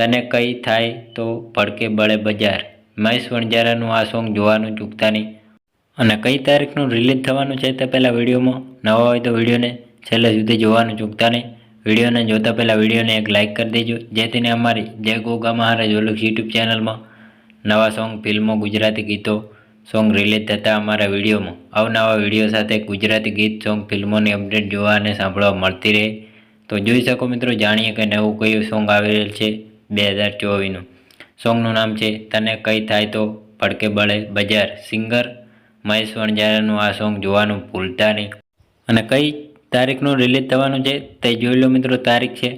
તને કઈ થાય તો ભડકે બળે બજાર. મહેશ વણજારાનું આ સોંગ જોવાનું ચૂકતા નહીં. અને કઈ તારીખનું રિલીઝ થવાનું છે તે પહેલાં વિડીયોમાં? નવા હોય તો વિડીયોને છેલ્લે સુધી જોવાનું ચૂકતા નહીં. વિડીયોને જોતા પહેલાં વિડીયોને એક લાઇક કરી દેજો. જેથીને અમારી જય ગોગા મહારાજ ઓલું યુટ્યુબ ચેનલમાં નવા સોંગ, ફિલ્મો, ગુજરાતી ગીતો, સોંગ રિલીઝ થતા અમારા વિડીયોમાં. અવનવા વીડિયો સાથે ગુજરાતી ગીત, સોંગ, ફિલ્મોની અપડેટ જોવા અને સાંભળવા મળતી રહે. તો જોઈ શકો મિત્રો, જાણીએ કે નવું કયું સોંગ આવેલ છે. બે હજાર ચોવીસનું. સોંગનું નામ છે તને કઈ થાય તો પડકે બળે બજાર. સિંગર મહેશ વણજારાનું આ સોંગ જોવાનું ભૂલતા નહીં. અને કઈ તારીખનું રિલીઝ થવાનું છે તે જોઈ લો મિત્રો, તારીખ છે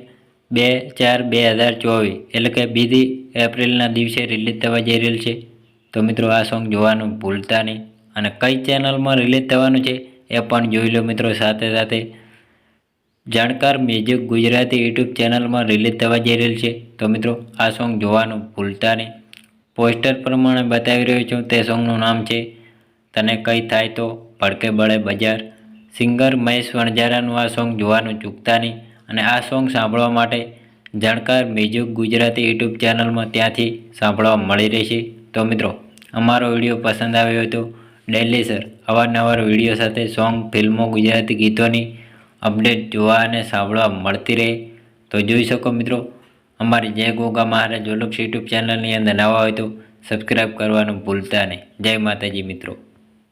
બે ચાર બે હજાર ચોવીસ. એટલે કે બીજી એપ્રિલના દિવસે રિલીઝ થવા જઈ રહેલ છે. તો મિત્રો, આ સોંગ જોવાનું ભૂલતા નહીં. અને કઈ ચેનલમાં રિલીઝ થવાનું છે એ પણ જોઈ લો મિત્રો સાથે સાથે. જાણકાર મ્યુઝિક ગુજરાતી યુટ્યુબ ચેનલમાં રિલીઝ થવા જઈ રહેલ છે. તો મિત્રો, આ સોંગ જોવાનું ભૂલતા નહીં. પોસ્ટર પ્રમાણે બતાવી રહ્યો છું, તે સોંગનું નામ છે, તને કંઈ થાય તો ભડકે બળે બજાર. સિંગર મહેશ વણજારાનું આ સોંગ જોવાનું ચૂકતા નહીં. અને આ સોંગ સાંભળવા માટે જાણકાર મ્યુઝિક ગુજરાતી યુટ્યુબ ચેનલમાં ત્યાંથી સાંભળવા મળી રહેશે તો મિત્રો, અમારો વીડિયો પસંદ આવ્યો હતો ડેલી સર, અવારનવાર વીડિયો સાથે સોંગ ફિલ્મો, ગુજરાતી ગીતોની અપડેટ જોવા અને સાંભળવા મળતી રહે. તો જોઈ શકો મિત્રો, અમારી જય ગોગા મહારાજ ઓલોક્સ યુટ્યુબ ચેનલની અંદર નવા હોય તો સબસ્ક્રાઈબ કરવાનું ભૂલતા નહીં. જય માતાજી મિત્રો.